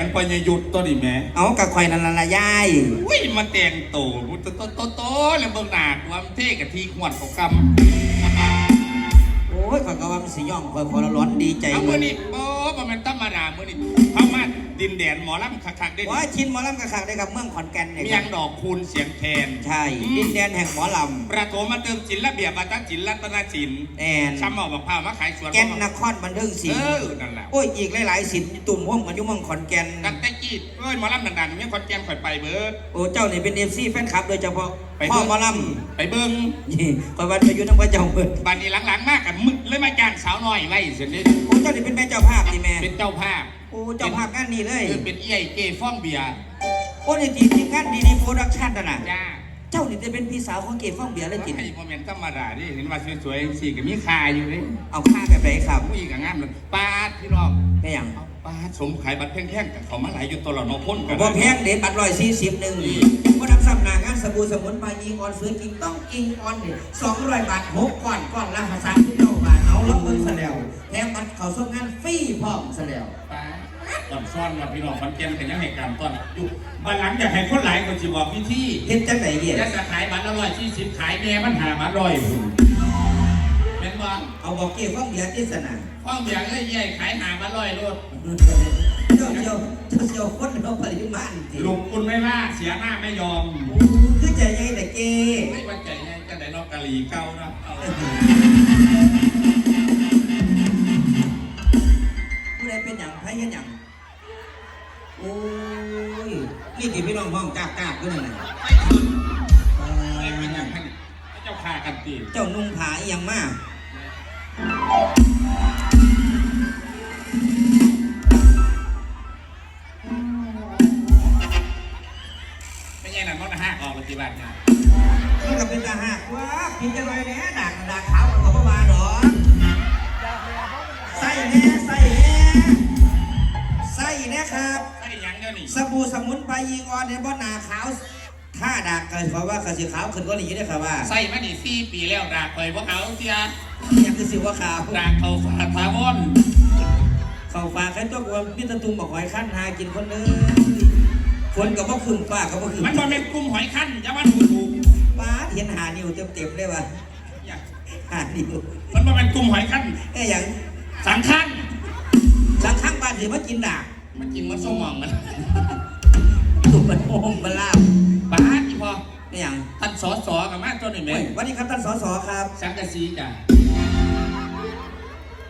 มันพอยยุดตัวนี่แหม่เอากับข่อยนั่นละยายอุ้ยมาแต่งโตมุตโตโตโตแล้วเบิ่งหน้าความเท่กับทีขวดของกโอ้ยข่อยก็ว่ามันสิย่องข่อยขอละร้อนดีใจำเอาเลมื้อยนี้โอ้บ่แม่นธรรมดามื้อนี้เข้ามา ดินแดนหมอลำคักๆได้ว่าชินหมอลำกระขักได้กับเมืองขอนแก่นเนี่ยมีคยัรับงดอกคูณเสียงแคนใช่อืมดินแดนแห่งหมอลประโถมมาเติมศิลระเบียบมาตั้งศิลรัตนศิลป์ำแอนช้ำเอาบักพร้าวมาขายสวนแก่นนครบันเทิงศิลเอป์อนั่นแหละ โอ้ยอีกหลายๆศิลป์ตุ่มห้อมกันอยู่เมืองขอนแก่นตั้งแต่กี้เอ้ยหมอลำดังๆยังคอนแกนข่อยไปเบิดโอ้เจ้านี่เป็นเอฟซีแฟนคลับโดยเฉพาะไปพ่อเบิ่งหมอลไปเบิ่งำนี่ข่อยวันไปอยู่น้ำพระเจ้าเปิดบัดนี้หลังๆมากกันมึกเลยมาจ้างสาวน้อยไว้เสร็จเลยโอ้เจ้านี่เป็นแม่เจ้าภาพนี่แม่เป็นเจ้าภาพ โอ้เจ้าภาพงานนี่เลย คือเป็นเอี้ยเก้ฟ้องเบียร์โอ้นี่ทีทีมงานดีดีโปรดักชั่นน่ะนะจ้าเจ้านี่จะเป็นพี่สาวของเก๋ฟ้องเบียร์เลยจินไอ้โมเมนต์ธรรมดาดิเห็นว่าสวยๆสิก็มีคาอยู่เลยเอาค่าแบบไหนครับผู้หญิงกับงามเลยปาดพี่รอบไม่อย่างเอาปาดสมขายบัตรแพงๆกับเขามาหลายอยู่ตลอดนอพ่นกันบ่แพงเด็ดบัตรร้อยสี่สิบหนึ่งบ่นำซ้ำหนางานสบู่สมุนไพรยิงออนซื้อจริงต้องอิงออนนี่สองร้อยบาทหกก้อนก้อนละสามสิบเก้าบาทเอาล็อกเงินซะแล้วแถมบัตรเขาส่งงานฟรีพร้อมซะแล้ว ปาดก่อนซ่อนมาพี่น้องคอนเทนต์กันยังเหตุการณ์ตอนอยู่บันหลังอยากให้คนหลายคนสิบอกพี่ที่เห็นจังไหนเดียจะจะขายบัตรละร้อยที่สิบขายแม่มันหาบัตรร้อยพุ่นเป็นว่าเอาบอกเก๋ฟ้องเบียร์ที่สนามฟ้องเบียร์เอ้ยใหญ่ขายหาบัตรร้อยรถเจ้าเจ้าเจ้าเจ้าคนเราปริมาณจริงลุงคุณไม่ล่าเสียหน้าไม่ยอมคือใจใหญ่แต่เก๋ไม่ว่าใจไงจะได้นอกกะหรี่เก่านะเอาผู้ใดเป็นอย่างใครเห็นอย่าง โอ้ยนี่ที่พี่น้องห้องกากากๆด้วยนั่นน่ะไม่เป็นอย่างนั้นเจ้าข่ากันตีเจ้านุ่งผาอหยังมากไม่ใช่นั่นมันห้าออกปฏิบัตินะมันก็เป็นตาหักว่าพี่จะไปแหน่ด่างด่างขาวกับพ่อมาดอก ไพรยิงออนเนี่ยบ่หนาขาวถ้าด่างเกิดเพราะว่าขาวสีขาวขึ้นก็หนีได้อครับว่าใส่มานี่สี่ปีแล้วดากไปพวกเขาเสียยังคือสิว่าขาวดากเขาฝาดทาวอนเข้าฝากให้ตัวกวนพี่ตะตุ่มบอกหอยขั้นหากินคนเด้อฝนกับบ่ขึ้นฟ้ากับบ่ขึ้นมันบ่เป็นกลุ่มหอยขั้นอย่าว่าถูกถูกป้าดเห็นหานิ้วเต็มๆเลยว่ะอย่าหานิ้วมันบ่เป็นกลุ่มหอยขั้นเอ้ยอย่างสังขั้นสังข้างบ้านสิมากินด่างมันจริงมันสมองมันตุ่ มมันโอ่งมันลาบป้าที่พอเอ้ยอย่างท่านสอสอกับมาตัวหนึ่งไหมโอ้ยวันนี้ครับท่านสสครับสังกะสีจ้ะ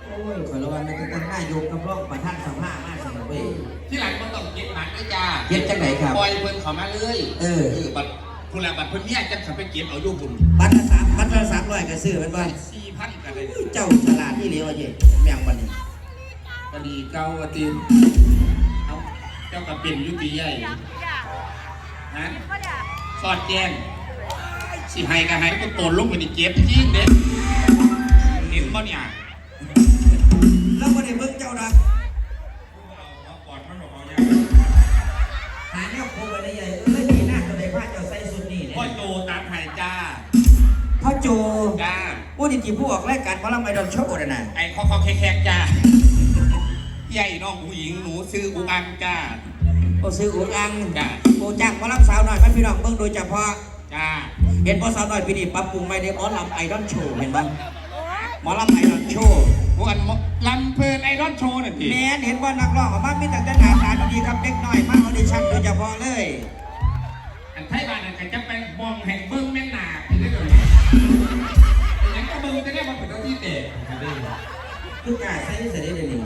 โอ้ยขอระวังมันจะเป็นนายกกับรองประธานสภามากสำหรับเว้ยที่หลังมันต้องเก็บบัตรด้วยจ้าเฮ็ดจังไหนครับปล่อยเพิ่นเขามาเลยเออบัตรคุณละบัตรเพิ่นเนี่ยจะขับไปเก็บเอาอยู่บุญบัตรละสามบัตรละสามร้อยก็ซื้อเป็นบ้านสี่พันกันเลยเจ้าฉลาดที่เหลียวเย่แม่งวันนี้ก็ดีเก้าวะตีเอาเจ้ากับเป็นอยุติใหญ่ ฮะสอดแจ้งสิให้ก็ให้ก็โตนลงไปในเก็บจริงเด็ดเห็นบ่เนี่ยแล้ววันนี้เบิ่งเจ้าดักเอาก่อนมันบอกเอาอย่างหาแนวโคกันได้ใหญ่เอ้ยมีหน้าตัวใดพลาดเจ้าใส่สุดนี่เนี่พ่อยโตตามหายจ้าพ่อโจจ้าผู้ที่ที่ผู้ออกรายการพลังไมดอนโชว์น่ะนะไอ้ข้อข้อแขกๆจ้าใหญ่น้องผู้หญิงหนูซื้ออุอังจ้า โอซื้ออุกอังจ้าโอจ้างหมอลำสาวหน่อยพันพี่น้องเบิ่งโดยเฉพาะ จ้าเห็นพอสาวหน่อยปีนี้ปรับปรุงไม่ได้หมอลำไอดอลโชว์เห็นบ้างหมอลำไอดอลโชว์พวกอันลำเพลินไอรอนโชว์น่ะทีแม้นเห็นว่านักร้องออกมามีแต่จะหน้าตาดีครับเด็กน้อยมาออดิชั่นโดยเฉพาะเลย อันไทยบ้านอันกันจะไปมองแห่งเบิ้งแม่นหนาไปได้เลยแต่ยังก็เบิ้งจะได้มาเป็นตัวที่เตะคือกล้าใส่เสด็จเลยนี่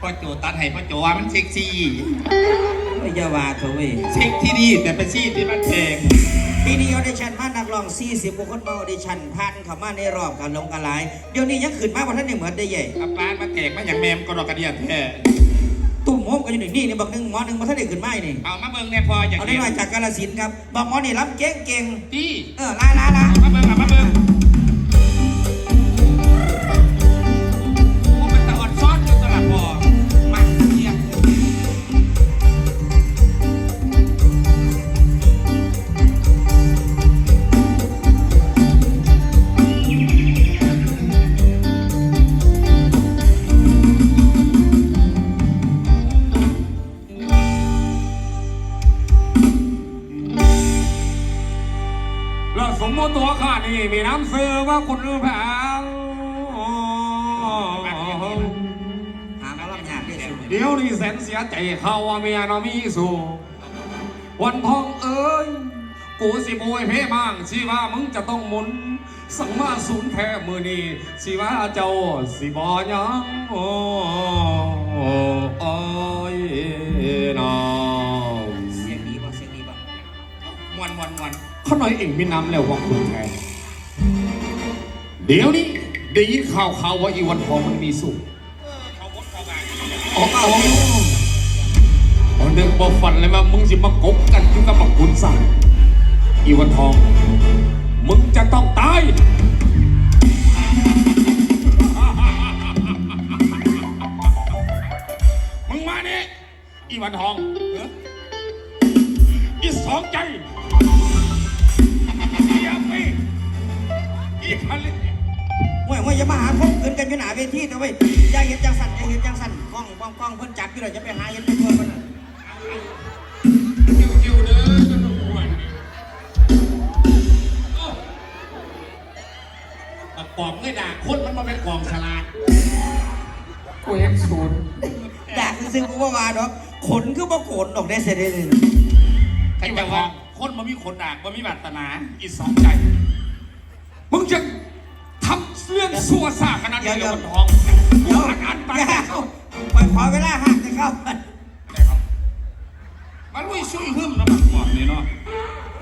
พ่อโจตัดให้พ่อโจว่ามันเซ็กซี่ไม่อยาว่าเขาเว้ยเซ็กที่ดีแต่เป็นซี่ที่มันแพงปีนี้ออดิชั่นมานักร้อง 40กว่าคนมาออดิชั่นผ่านเข้ามาในรอบการลงกันหลายเดี๋ยวนี้ยังขึ้นมาบ่ทันได้เหมือนได้ใหญ่อาปานมาแตกมาอย่างแมมก็ดอกกระเดียดแท้ตุ่มโฮมกันอยู่นี่นี่บอกหนึงหมอหนึงบ่ทันได้ขึ้นมาอีกนี่เอามาเบิ้งเนี่ยพออย่างเอาได้เดียวมาจากกาฬสินธุ์ครับบอกหมอนี่รับเก่งเก่งที่ๆเออลาลาลา มตัวข้านี่มีน้ำเสือว่าคุณลือแผงหามาลำยากได้สุดเดี๋ยวนี้แสนเสียใจเขาว่าเมียน้อมีสู่วันทองเอ้ย กูสิโบยเพ่มั่งชีว่ามึงจะต้องหมุน สังมาสูนแท้มือนี้ชีว่าเจ้าสิบอยังโอ้โอ้ยน้อ เขาหน่อยเองมีน้ำแล้วว่าคุณแทนเดี๋ยวนี้ได้ยินข่าวข่าวว่าอีวันทองมันมีสุขเขาบดเขาบางอ๋ออ๋ออ๋อนึกบ่ฝันเลยว่ามึงสิมากบกันอยู่กับบักคุณสั่งอีวันทอง มึงจะต้องตายมึงมาเนี่ยอีวันทองเอออีสองใจ อีทะเลเว้ยเว้ยอย่ามาหาพบเกินกันอยู่หนาเวทีแต่เว้ยอย่าเห็นจังสันอย่าเห็นจังสันกล้องกล้องกล้องเพิ่นจับอยู่เลยจะไปหาเห็นไปทั่วมันน่ะคิวๆเด้อสนุกหวนโอ้ปากกอบไม่ด่าคนมันมาเป็นกองฉลากกูเห็นศูนย์อยาซื้อกูว่าว่าดอกขนคือบ่ขนดอกได้เสยเด็จเลย ใครจะว่าคนมันมีขนด่ามันมีบาดตนาอีสองใจ มึงจะทำเรื่องสัวซาขนาดนี้เลยวันทองกูอ่านอ่านไปอย่าปล่อยขอเวลาห่างจะเข้ามันลุยซุยหึ่มนะปากกอบนี่เนาะ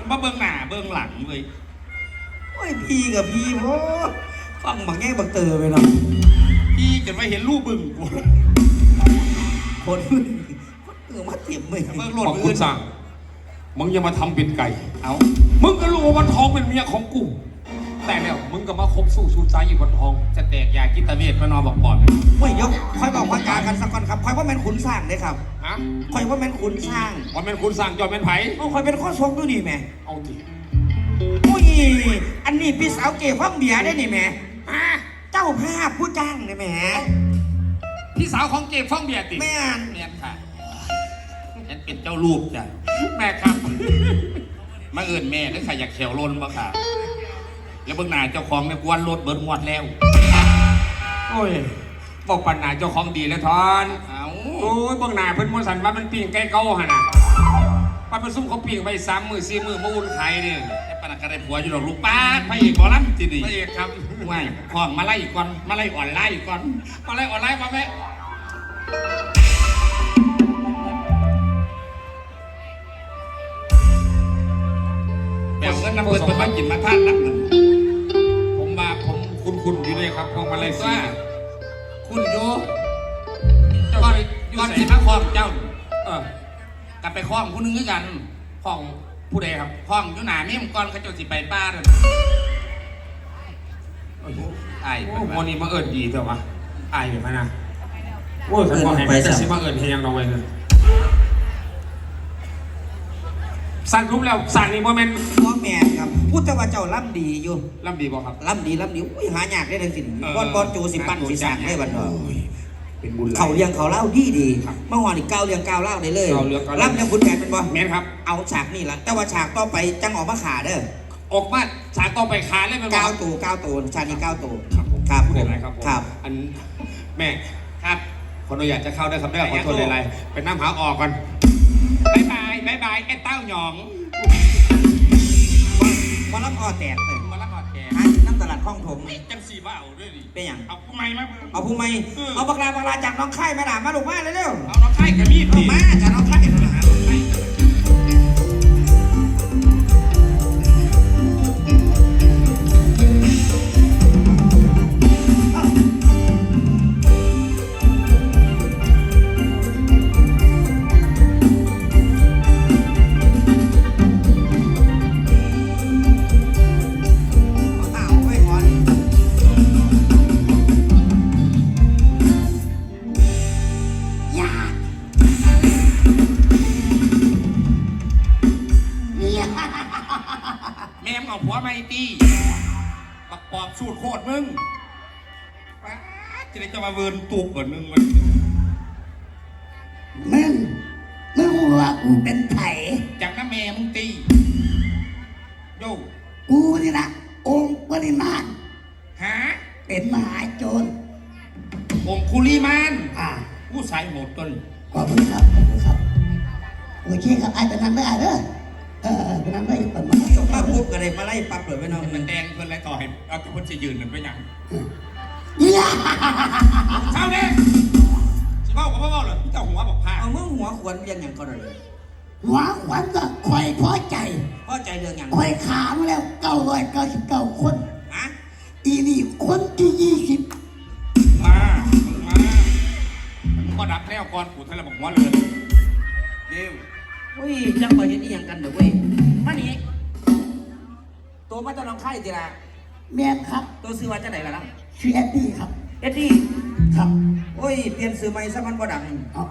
มาเบิ่งหน้าเบิ่งหลังเลย โอ้ยพี่กับพี่โอ้ฟังบังแง่บังเตอไปเนาะพี่จะไม่เห็นรูปบึงกูคนเออมาเตรียมมือเบิ่งโลดบอกคุณสั่งมึงอย่ามาทำเป็นไก่ เอา มึงก็รู้ว่าวันทองเป็นเมียของกู แต่แล้ว มึงก็มาคบสู้ชูใจอยู่วันทอง จะแตกยากิตาเวทมานอนบอกปอดเว้ยยกค่อยบอกว่าจากันสักก่อนครับค่อยว่าแม่นขุนสร้างเลยครับฮะค่อยว่าแม่นขุนสร้างว่าเป็นคุณสั่งจอมเป็นไผเอาค่อยเป็นข้อชกด้วยนี่แหม่เอาทีอุ้ยอันนี้พี่สาวเก๋ฟังเบียร์ได้นี่แหม่ฮะเจ้าภาพผู้จ้างนี่แหม่พี่สาวของเก็บฟ้องเบียร์ติแม่นเมียนค่ะฉันเป็นเจ้าลูกจ้ะแม่ครับ มาเอินแม่ได้ใครอยากแขวลนบ่ค่ะ แล้วเบิ่งหน้าเจ้าของเนี่ยกวนรถเบิดงวดแล้ว โอ้ยบอกปัญหาเจ้าของดีแล้วทอน เอาโอ้ยเบางหน้าเพิ่นมสันว่ามันปีงใกล้เก่าหันน่ะว่ามันซุ่มเขาปีงไปสามมือสี่มือมาอุ่นไข่เนี่ยแต่ปานนันก็ได้ผัวอยู่ดอกลูกป้าดพระเอกบอลลัมจีดีพระเอกครับไม่ของมาไล่อีกก่อนมาไล่อ่อนไล่อีกก่อนมาไล่อ่อนไล่มาแม่แบ่งเงินน้ำเพิ่นเพิ่นมากินมาท่านนักหนึ่งผมมาผมคุณ คุณอยู่เลยครับพวงมาลัยสีว่า คุณโยเจ้าก่อนก่อนสิมาคล้องเจ้าเออกลับไปคล้องผู้หนึงคือกันของผู้ใดครับคล้องอยู่หนาเมี่ยมก่อนเขาเจ้าสิไปป้าเด้อไอ้โอ้เพิ่นวัว่านนี้มาเอิญดีเถอะวะอายอยู่พะนะโอ้ยฉันบอกให้ไปจะสิมาเอิญเฮียงเราไว้เลย สั่นรูปแล้วสั่นนี่โมเมนต์น้องแม่นครับพูดแต่ว่าเจ้าล่ำดีอยู่ลำดีบอกครับ ล่ำดีล่ำดีอุ้ยหายากได้ทั้งสิ้นเออ บอลบอลจูสิปั้นสิสร้างได้บัดเนาะเป็นบุญหลย เขาเลี้ยงเขาเล่าดีดีครับเมื่อวานนี่ก้าวเลี้ยงก้าวเล่าได้เลยก้าวเลี้ยงก้าวเล่า ล่ำเลี้ยงคุณแผนเป็นบ่แมนครับ เอาฉากนี่ละแต่ว่าฉากต่อไปจังออกมาขาเด้อออกมาฉากต่อไปขาเลยเป็นบอก้าวตูก้าวตูฉากนี้ก้าวตูครับผมครับพูดผมอะไรครับผมครับ อันแม่ครับ คนเราอยากจะเข้าได้ครับได้ขอโทษอยากรู้อะไรๆเป็นน้ำหาออกก่อนบายบาย บายบายไอ้เต้าหยองมารับออแตกเลยมาละกอดแกหาน้ำตลาดคลองถมจังสีว่าเอาด้วยดิเป็นหยังเอาผู้ใหม่มาเอาผู้ไม่เออเอาบักลาบักลาจากน้องไข่มาด่ามาลูกมาเร็วเอาน้องไข่กับมีดๆเอาดิ มาจากน้อง ริมาณฮะเป็นมหาโจรองคุลีมานอ่าผู้สายโหดต้นขอบคุณครับขอบคุณครับโอเคครับไอ้เป็นนั้นไม่ได้เด้อเออเป็นนั้นไม่ได้เปิดมาจบมาปุ๊บก็เลยมาไล่ปั๊บเลยไปน้องมันแดงเพื่อนไรต่อให้เอาทุกคนจะยืนกันไปยังเนี่ยเช้าเนี่ยสิเบ้าก็บ่เบ้าเหรอพี่เจ้าหัวบอกพาเอามึงหัวขวนเรียนอย่างก่อนเลยหัวขวัญก็คอยพอใจ พ่อใจเรื่องอย่างคอยขามาแล้วเก้าร้อยเก้าสิบเก้าคน ฮะอีนี่คนที่ยี่สิบมามึงมามึงก็ดับแล้วก่อนกูทะเลบอกหัวเลยเร็วเฮ้ยจังหวะเห็นอีหยังกันเด้อเว้ยมานี่ตัวมาตอนน้องไข่ทีละแม่นครับตัวซื้อว่าจะไหนล่ะล่ะชื่อแอดดี้ครับ เอ็ดดี้ครับโอ้ยเปลี่ยนซื้อใหม่ซะมันบ่ดัง เอา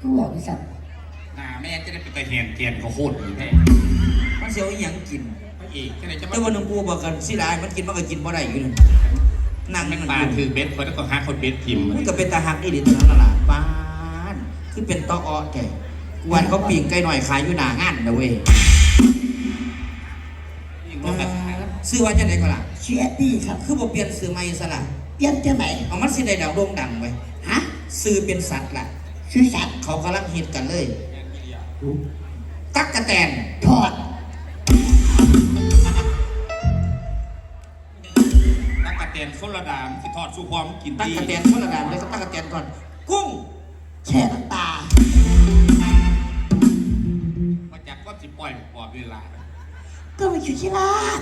ผู้บอกพี่สัตว์ หน้าแม่จะได้เป็นตะเฮียนเทียนเขาโคตรเลยแม่ มันเสียวอีหยังกิน พระเอกจะได้จะมาแต่วันหนึงกูบอกกันสิหลายมันกินมันก็กินบ่ได้อยู่นั่นนั่งเป็นมันปลาถือเบ็ดเขาแล้วก็หาคนเบ็ดทิมมันก็เป็นตาหักอีหลีตัวนั้นล่ะป้านคือเป็นตออ้อแกวันเขาปีงไก่หน่อยขายอยู่หน้างานนะเว้ยยิ่งว่าแบบซื้อว่าจะไหนก็ล่ะชื่อแอดดี้ครับ คือบ่เปลี่ยนซื้อใหม่ซะล่ะเตรียมจะไหนเอามันสิได้ดาวโด่งดังไว้ฮะซื้อเป็นสัตว์ล่ะชื่อสัตว์เขากำลังฮิตกันเลย ตักกะแตนทอด ตักกะเตียนโซลดามที่ทอดสู้ความกินตักดีกะแตนคนละดามเลยก็ตักกะแตนก่อน กุ้งแช่น้ำตามาจากก็สิปล่อยปอบเวลา ก็ไม่ชื่อชิลาด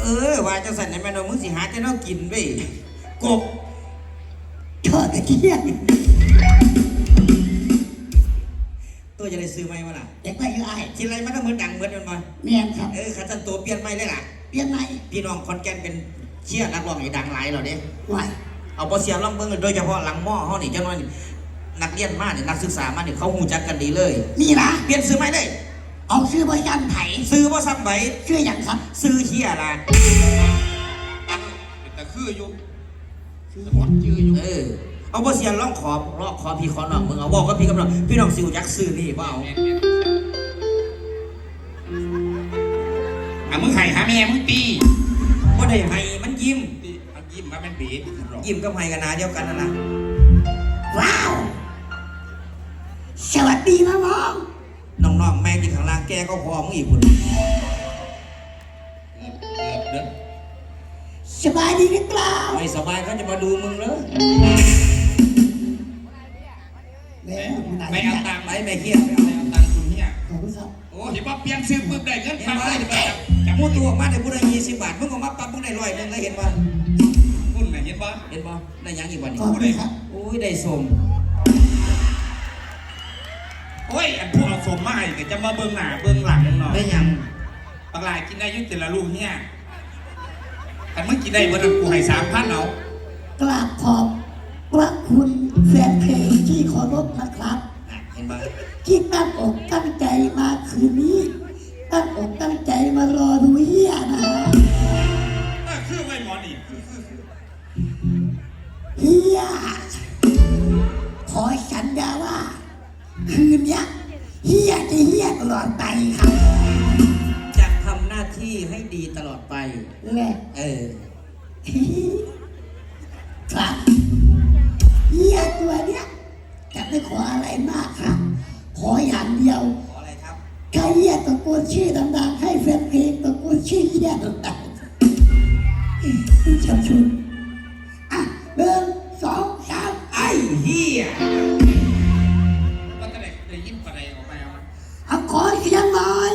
เออว่าจังสันในแม่นองมึงสิหาจะเน่ากินเว้ยกบทอดกระเทียมตัวจะได้ซื้อไหมวะล่ะเด็กไม่อยู่ไอ้กินอะไรมันต้องเหมือนดังเหมือนมันมาเมียนครับ เออขันตันตัวเปลี่ยนไม่เลยล่ะ เปลี่ยนไหนพี่น้องคอนแกนเป็น เชียร์นักร้องให้ดังหลายเหรอเด้ไหวเอาพอเสียร้องเบิ้งโดยเฉพาะหลังหม้อเขานี่เจ้าน้อยนี่นักเรียนมาเนี่ยนักศึกษามาเนี่ยเขาหูจักกันดีเลยนี่นะเปลี่ยนซื้อไหมเลยเอาซื้อบริการไถซื้อว่าซ้ำใบชื่ออย่างครับซื้อเฮียล่ะเป็นตะคืออยู่ชื่อสะกดชื่ออยู่เออเอาพอเสียร้องขอร้องขอพี่ขอน้องมึงเอาบอกกับพี่กับน้องพี่น้องสิวจักซื้อนี่เปล่าแม่นแม่นอะมึงไห้หาแม่มึงตีว่าได้ให้มัน ยิ้มตีเอายิ้มมาเป็นบีดหรอกยิ้มกับให้กันนาเดียวกันนะนะว้าว สวัสดีนะน้องน้องๆแม่กินข้างล่างแกก็พอมึงอีกคนเกือบเด้อสบายดีหรือเปล่าไม่สบายเขาจะมาดูมึงเลยแม่มันไหนไม่เนี่เอายตังค์ไปไม่แม่เฮียไปเอาเอาตังค์ คุณเนี่ยขอบคุณครับโอ้เห็นว่าเปลี่ยนซื้อปุ๊บได้เงินเห็นปั๊บไหมเลยไปจับจับมูมุดตัวตัวออกมาได้ผู้ได้ยี่สิบบาทมึงก็มาปั๊บมึงได้ร้อยหนึงแล้วเห็นป่ะคุณน่ะเห็นปะเห็นป่ะได้หยังอีกวันนี้ขอบคุณครับโอ้ยได้สมโอ้ยอันพวกเอาสมมาให้ก็จะมาเบิ่งหน้าเบิ่งหลังหน่อยได้หยังบางรายกินได้อยุ่แต่ละลูกเนี่ยแต่มึงกินได้วันนั้นกูให้สามพันเอากราบขอบพระคุณแฟนเพลงที่เคารพนะครับ อะเห็นป่ะที่ตั้งอกตั้งใจมาคืนนี้ ตั้งอกตั้งใจมารอดูเฮียนะเออคือไว้หมอนี่คือคือคือเฮียขอสัญญาว่า คืนเนี้ยเฮียจะเฮียตลอดไปครับจะทำหน้าที่ให้ดีตลอดไปและเออ ครับ ไม่ขออะไรมากครับขออย่างเดียวขออะไรครับใครเฮียตะโกนชื่อดังๆให้แฟนเพลงตะโกนชื่อเฮียดังๆชับชุนอะหนึ่งสองสามไอ้เฮียก็จะได้ได้ยินประเดี๋ยวออกไปเอาเอาขอเสียงหน่อย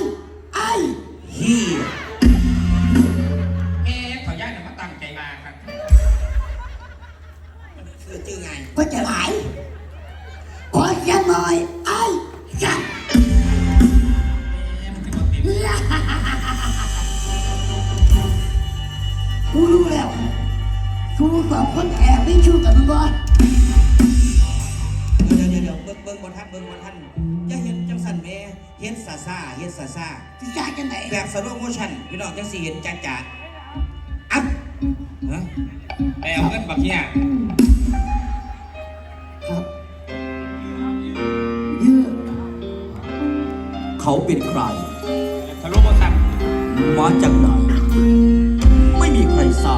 ไอ้เฮียเอ๊ะขอย้ายหน่อยมาตั้งใจมาครับคือชื่อไงก็จะไหลขอ เสียงหน่อยไอ้สัตว์เอ๊ะมันจะมาติดกูรู้แล้วกูสองคนแอบไม่ชู้กันก่อนเดี๋ยวเดี๋ยวเดี๋ยวเบิ้งเบิ้งบนท่านเบิ้งบนท่านอย่าเห็นจังสันแม่เห็นซาซาเห็นซาซาจะจ่ายกันไหนแบบสโลโมชั่นพี่น้องจังสีเห็นจ้าจ๋าอัพฮะไปเอาเงินบักเนี่ย เขาเป็นใครทะลุมาสั่นมาจากไหนซา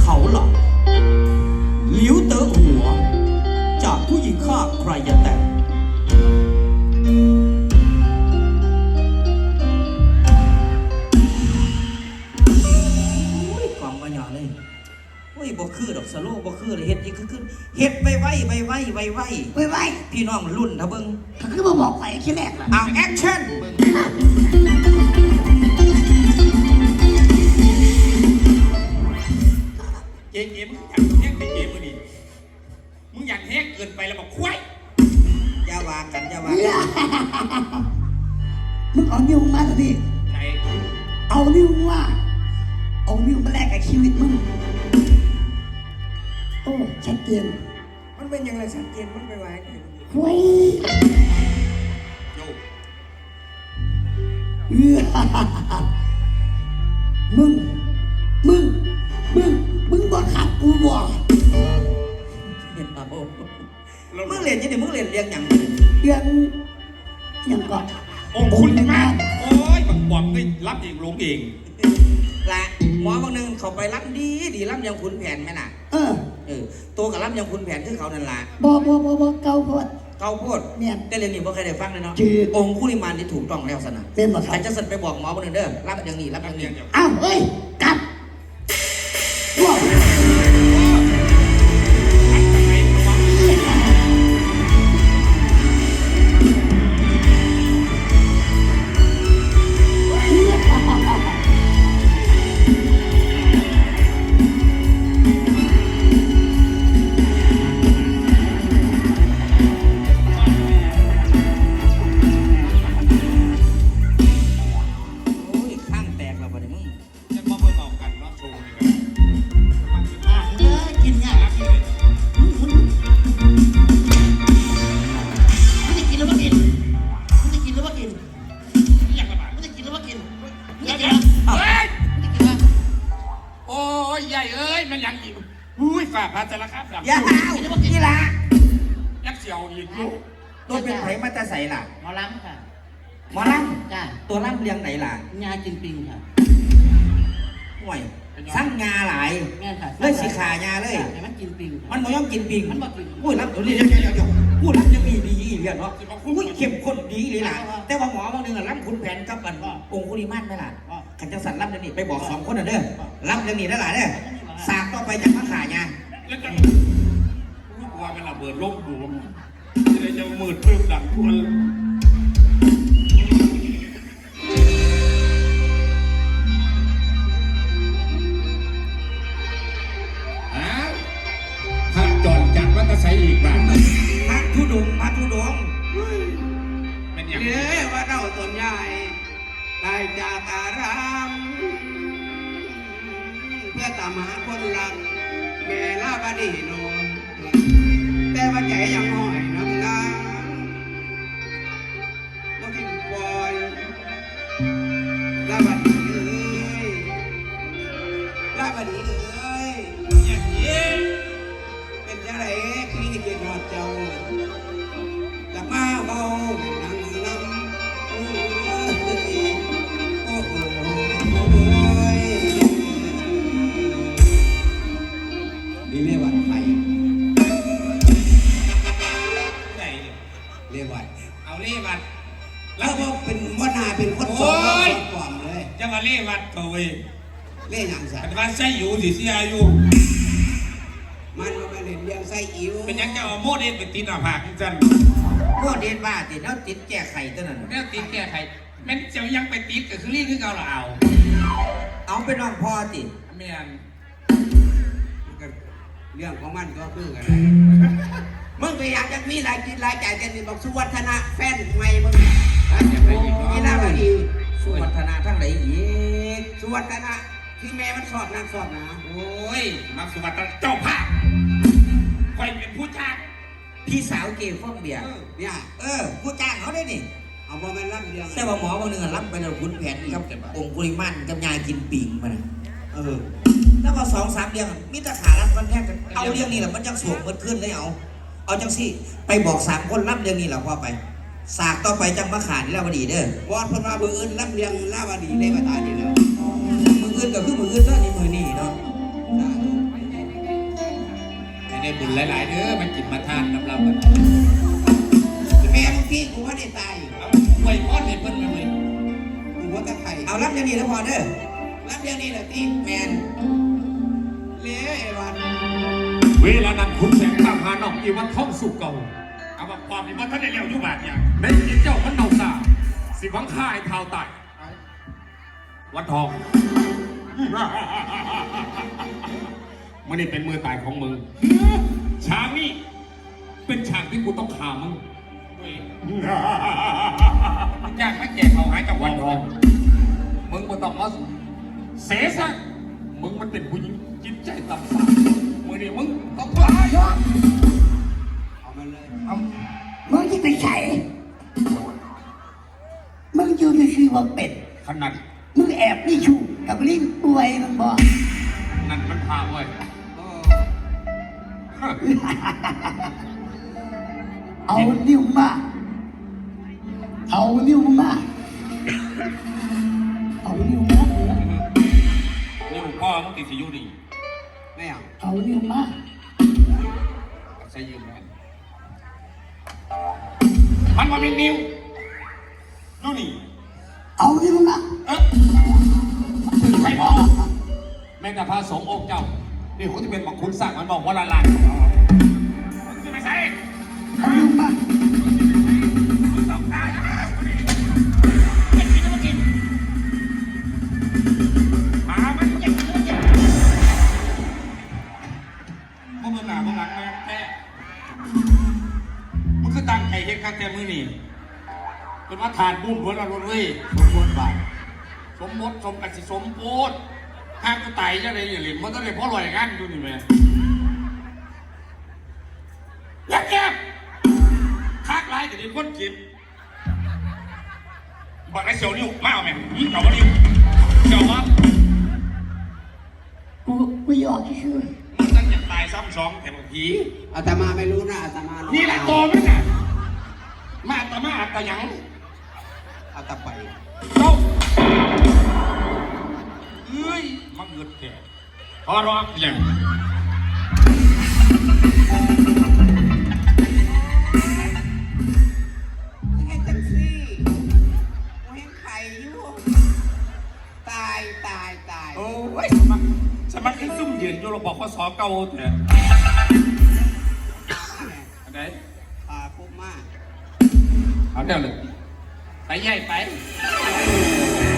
เขาหลับหลิวเตอหัว จากผู้หญิงฆ่าใครอย่าแต่งโอ้ยกล่อมมาหยอเลยโอ้ยบ่คือดอกสโลบ่คือเลยเฮ็ดอีกคือคือเฮ็ดไวไวไวไวไวไวไว้ไว้พี่น้องรุ่นถ้าเบิ่ง ที่แรกล่ะเอาแอคชั่นเจ๊เจ๊มึงอยากแห้งไปเจ๊มึงดิมึงอยากแห้งเกินไปแล้วบอกควายอย่าว่ากันอย่าว่าเหี้ยกันมึงเอานิ้วมาสิไหนเอานิ้วมาเอานิ้วมาแลกกับชีวิตมึงโอ้ชัดเจนมันเป็นยังไงชัดเจนมันไปไว้ไงเว้ยโย มึง มึง มึง มึงบอกขัดกูบอกเห็นป่ะโอ้มึงเรียนยังไงมึงเรียนเรียงหยังเรื่องยังก่อนองค์คุณมากโอ้ยบังบอมก็รับเองลงเองละหมอบางนึงเขาไปรับดีดีรับยังขุนแผนไหมน่ะ เออ เออตัวกับรับยังขุนแผนคือเขานั่นล่ะบอบอบอบอเกาโพด เขาโพดเนี่ยได้เรียนนี่บ่เคยได้ฟังเลยเนาะจืด องค์คุริมานที่ถูกต้องแล้วสนะเป็นบ่ครัแต่บจะสันไปบอกหมอบางนึงเด้อรับอย่างนี้รับอรับย่างเรีนี้ยนเดี๋ยวอ้าวเฮ้ยกลับว้าว ดี๋ยวกิเดี๋นยวหรือเฮ้ยมึงจะกินวะโอ้ยใหญ่เอ้ยมันยังอีกอุ้ยฝ่าพาแต่ละครับแบบอย่าหาวนี่ล่ะยักษ์เสียวอีกลูกตัวเป็นไผมาแต่ใส่ล่ะ หมอลำค่ะ หมอลจ้าำตัวลำเลียงไหนล่ะงาจินปิงค่ะห่วยสั่งงาหลาย แม่นค่ะเลยสีขายาเลยจ้ะให้มันกินปิงมันบ่ยอมกินปิงมันบ่กินอุ้ยรับเดี๋ยวนี้เดี๋ยวเดี๋ยวเดี๋ยว พูดรับยังมีดีอีกเรื่องเนาะอุ้ยเข้มข้นดีเลยล่ะ แต่ว่าหมอบางนึงอะรับคุณแผนกับอันองค์คุริมานไหมล่ะขันจังสันรับเรื่องนี้ไปบอกสองคนน่ะเด้อรับเรื่องนี้ได้หลายเด้อสากต่อไปจากมะขายาแล้วจะลูกว่ามันระเบิดลมดูมันจะได้จะมืดเพิ่มดังทุน อย่างสัปัตจว์จุบันใช้อยู่สิเสียอยู่มันก็มาเล่นเลี้ยงไส้อิ๋วเป็นหยังจะเอาโมเดลไปติดหน้าผากจันพวกเดนว่าติดแล้วติดแก้ไขตัวนั้นเนี่ยติดแก้ไขแม่นจะยังไปติดก็คือรีคือเก่าละเอาเอาเป็นน้องพ่อติดเมียนก็เรื่องของมันก็คือกันมึงไปอยากจะมีรายกินรายจ่ายกันนี่บอกสุวัฒนะแฟนใหม่มึงจะไปอีกนี่เนาะน่าบดีสุวัฒนาทั้งหลายอีกสุวัฒนะ ที่แม่มันสอบนักสอบหนาโอ้ยมักสุวัตเจ้าภาพคอยเป็นผู้จ้างพี่สาวเกย์ฟ้องเบียร์เนี่ย เออผู้จ้างเขาได้นี่เอาบ่แม่นรับเรื่องแต่ว่าหมอบางนึงอะรับไปแล้วขุนแผนกับองค์กุริมานกับยายกินปิงมานะเออ แล้วก็สองสามเดือนมีแตาขารับกันแทกกันเอาเรื่องนี้แหละมันจังสวมเมื่ขึ้นเลยเอา เอาจังสิไปบอกสามคนรับเรื่องนี้แหละพ่อไปสากต่อไปจังมาขาดแล้วพอดีเด้อวอดเพนว่ามืออื่นรับเรื่องลาวดีได้มาตายนี่แล้วมื อเอื่นก็คือมืออื่นซะนี่มือนี่เนาะให้ได้บุญหลายๆเด้อมันกินมาทานน้ำเรากันแม่พี่กูว่าได้ตายเอาไว้พอดให้เพิ่นมาเลยกูว่าตะไคร่เอารับอย่างนี้แล้วพอเด้อรับเดี๋ยวนี้แหละพี่แมนเลี้ยไอ้วันเวลานั้นคุณแสงข้ามหานอกอีวันท่องสุกเก่าเอามาความที่ว่าท่านได้เลี้ยวอยู่บาทเนี่ยในจิตเจ้ามันเดาสาสิหวังฆ่าไอ้เท้าตายวันทอง มันนี่เป็นมือตายของมึงฉากนี้ เป็นฉากที่กูต้องฆ่ามึงเว้ยมันยากไม่แก่เขาหายจากวัวันนททอองงมึงมาต้องมาเสซะมึงมันเป็นผู้หญิงจิตใจต่ำสามมือนี่มึงต้องตายเอามาเลยเอามึงที่ไปใส่มึงอยู่ในคือว่าเป็ดขนาดมึงแอบนี่ชูกับ ลิ้นป่วยมึงบอกนั่นมันพาเว้ยโอ้เอานิ้วมา เอานิ้วมา เอานิ้วมานี่ผมพ่อมึงติดสิอยุดีไม่เอาเอานิ้วมาใช้ยืมแม่นมันว่าเป็นนิ้วดูนี่เอานิ้วมาเอ๊ะ ใครบอกแม่งแต่พระสงฆ์องค์เจ้านี่เขาจะเป็นบังคุณสั่งมันบอกว่าละลานมึงจะไปใส่เอานิ้วมามึงต้องตายนะเก็บกินแล้วมากินหามันเก็บกินแล้วเก็บมึงมึงหนามึงหลังแม่แท้มึงคือตั้งใจเฮ็ดข้างแต่มือนี่เป็นว่าทานบุญหัวละรนเว้ยสมบูรณ์บาท สมมติสมกันสิสมโพธห้างกูตายจะได้อย่าหลินมันต้องได้เพราะลอยงานอยู่นี่แม่ยักแก็บคากลายกับดิคนกินบอกไอ้เสียวนิ้วมาเอาแม่หืมเก่าว่านิ้วเก่าว่ากูกูหยอกชื่อมึงตั้งจะตายซ้ำสองแต่บางทีอาตมาไม่รู้นะอาตมารู้นี่แหละโตมันน่ะมาตามาตาหยังเอาตะไปโตเอ้ยมังเกิดแก่พอรอกอย่างไอ้จังซี่กูเห็นไข่อยู่ตายตายตายโอ้ยสมัครสมัครขึ้นซุ่มยืนอยู่เราบอกข้อสอบเก่าเถอะอันไหนปลาปุ๊บมากเอาเดี๋ยวเลยไปใหญ่ไปเ